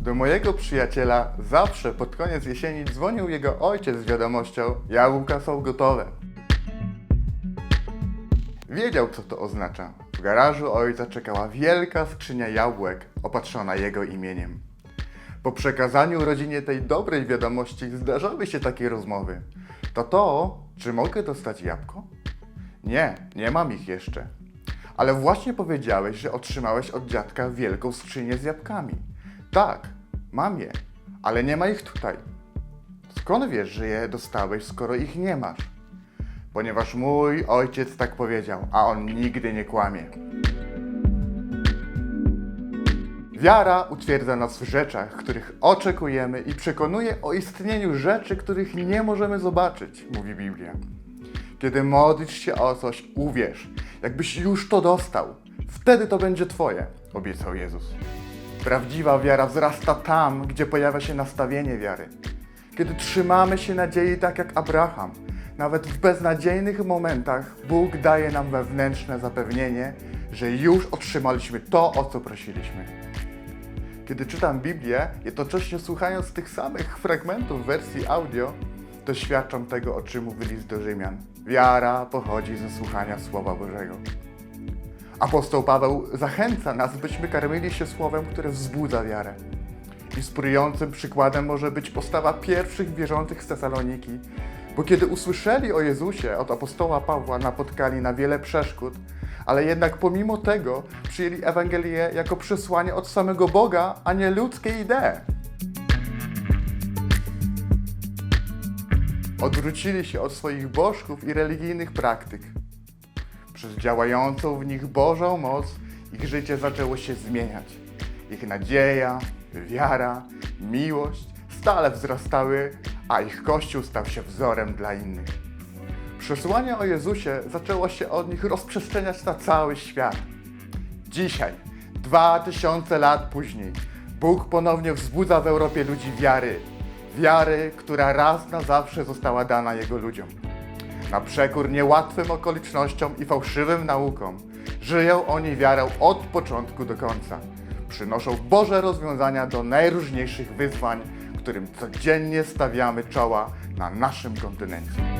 Do mojego przyjaciela zawsze pod koniec jesieni dzwonił jego ojciec z wiadomością: Jabłka są gotowe. Wiedział, co to oznacza. W garażu ojca czekała wielka skrzynia jabłek opatrzona jego imieniem. Po przekazaniu rodzinie tej dobrej wiadomości zdarzały się takie rozmowy. To to, czy mogę dostać jabłko? Nie, nie mam ich jeszcze. Ale właśnie powiedziałeś, że otrzymałeś od dziadka wielką skrzynię z jabłkami. Tak, mam je, ale nie ma ich tutaj. Skąd wiesz, że je dostałeś, skoro ich nie masz? Ponieważ mój ojciec tak powiedział, a on nigdy nie kłamie. Wiara utwierdza nas w rzeczach, których oczekujemy i przekonuje o istnieniu rzeczy, których nie możemy zobaczyć, mówi Biblia. Kiedy modlisz się o coś, uwierz, jakbyś już to dostał. Wtedy to będzie Twoje, obiecał Jezus. Prawdziwa wiara wzrasta tam, gdzie pojawia się nastawienie wiary. Kiedy trzymamy się nadziei tak jak Abraham, nawet w beznadziejnych momentach Bóg daje nam wewnętrzne zapewnienie, że już otrzymaliśmy to, o co prosiliśmy. Kiedy czytam Biblię, jednocześnie słuchając tych samych fragmentów wersji audio, doświadczam tego, o czym mówi list do Rzymian. Wiara pochodzi ze słuchania Słowa Bożego. Apostoł Paweł zachęca nas, byśmy karmili się słowem, które wzbudza wiarę. Inspirującym przykładem może być postawa pierwszych wierzących z Tesaloniki, bo kiedy usłyszeli o Jezusie od apostoła Pawła, napotkali na wiele przeszkód, ale jednak pomimo tego przyjęli Ewangelię jako przesłanie od samego Boga, a nie ludzkie idee. Odwrócili się od swoich bożków i religijnych praktyk. Przez działającą w nich Bożą moc ich życie zaczęło się zmieniać. Ich nadzieja, wiara, miłość stale wzrastały, a ich Kościół stał się wzorem dla innych. Przesłanie o Jezusie zaczęło się od nich rozprzestrzeniać na cały świat. Dzisiaj, dwa tysiące lat później, Bóg ponownie wzbudza w Europie ludzi wiary. Wiary, która raz na zawsze została dana Jego ludziom. Na przekór niełatwym okolicznościom i fałszywym naukom, żyją oni wiarą od początku do końca. Przynoszą Boże rozwiązania do najróżniejszych wyzwań, którym codziennie stawiamy czoła na naszym kontynencie.